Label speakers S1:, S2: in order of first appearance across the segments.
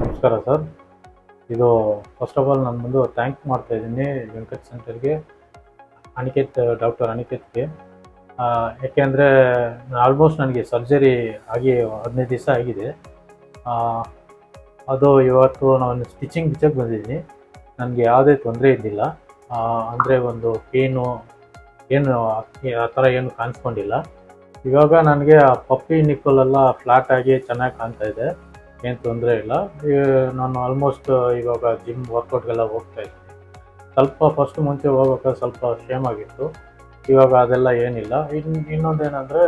S1: ನಮಸ್ಕಾರ ಸರ್. ಇದು first of all ನಾನು ಬಂದು ಥ್ಯಾಂಕ್ ಮಾಡ್ತಾ ಇದ್ದೀನಿ ವೆಂಕಟ್ ಸೆಂಟರ್ಗೆ ಅನಿಕೇತ್ ಡಾಕ್ಟರ್ ಅನಿಕೇತ್ಗೆ ಯಾಕೆಂದರೆ ಆಲ್ಮೋಸ್ಟ್ ನನಗೆ ಸರ್ಜರಿ ಆಗಿ ಹದಿನೈದು ದಿವಸ ಆಗಿದೆ. ಅದು ಇವತ್ತು ನಾನು ಸ್ಟಿಚಿಂಗ್ ಬಿಚ್ಚಕ್ಕೆ ಬಂದಿದ್ದೀನಿ. ನನಗೆ ಯಾವುದೇ ತೊಂದರೆ ಇದ್ದಿಲ್ಲ. ಅಂದರೆ ಒಂದು ಪೇನು ಏನು, ಆ ಥರ ಏನು ಕಾಣಿಸ್ಕೊಂಡಿಲ್ಲ. ಇವಾಗ ನನಗೆ ಆ ಪಪ್ಪಿ ನಿಕ್ಕಲೆಲ್ಲ ಫ್ಲಾಟ್ ಚೆನ್ನಾಗಿ ಕಾಣ್ತಾ ಇದೆ. ಏನು ತೊಂದರೆ ಇಲ್ಲ. ನಾನು ಆಲ್ಮೋಸ್ಟ್ ಇವಾಗ ಜಿಮ್ ವರ್ಕೌಟ್ಗೆಲ್ಲ ಹೋಗ್ತಾ ಇದ್ದೀನಿ. ಸ್ವಲ್ಪ ಫಸ್ಟ್ ಮುಂಚೆ ಹೋಗ್ಬೇಕಾದ್ರೆ ಸ್ವಲ್ಪ ಶೇಮ್ ಆಗಿತ್ತು. ಇವಾಗ ಅದೆಲ್ಲ ಏನಿಲ್ಲ. ಇನ್ನು ಇನ್ನೊಂದೇನೆಂದರೆ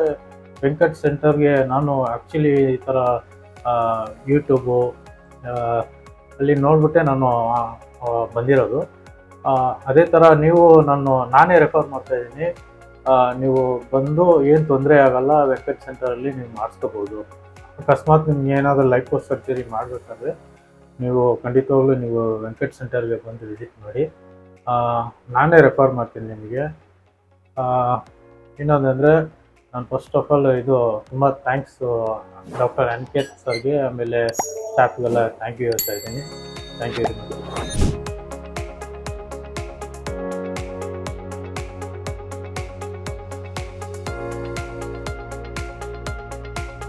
S1: ವೆಂಕಟ್ ಸೆಂಟರ್ಗೆ ನಾನು ಆ್ಯಕ್ಚುಲಿ ಈ ಥರ ಯೂಟ್ಯೂಬು ಅಲ್ಲಿ ನೋಡಿಬಿಟ್ಟೆ ನಾನು ಬಂದಿರೋದು. ಅದೇ ಥರ ನೀವು ನಾನು, ನಾನೇ ರೆಫರ್ ಮಾಡ್ತಾ ಇದ್ದೀನಿ. ನೀವು ಬಂದು ಏನು ತೊಂದರೆ ಆಗಲ್ಲ, ವೆಂಕಟ್ ಸೆಂಟರಲ್ಲಿ ನೀವು ಮಾಡಿಸ್ಕೋಬೋದು. ಅಕಸ್ಮಾತ್ ನಿಮ್ಗೆ ಏನಾದರೂ ಲೈಫೋ ಸರ್ಜರಿ ಮಾಡಬೇಕಾದ್ರೆ ನೀವು ಖಂಡಿತವಾಗ್ಲೂ ನೀವು ವೆಂಕಟ್ ಸೆಂಟರ್ಗೆ ಬಂದು ವಿಸಿಟ್ ಮಾಡಿ. ನಾನೇ ರೆಫರ್ ಮಾಡ್ತೀನಿ ನಿಮಗೆ. ಇನ್ನೊಂದಂದರೆ ನಾನು ಫಸ್ಟ್ ಆಫ್ ಆಲ್ ಇದು ತುಂಬ ಥ್ಯಾಂಕ್ಸ್ ಡಾಕ್ಟರ್ ಅನಿಕೇತ್ ಸರ್ಗೆ ಆಮೇಲೆ ಸ್ಟಾಫ್ಗೆಲ್ಲ ಥ್ಯಾಂಕ್ ಯು ಹೇಳ್ತಾ ಇದ್ದೀನಿ. Thank you very much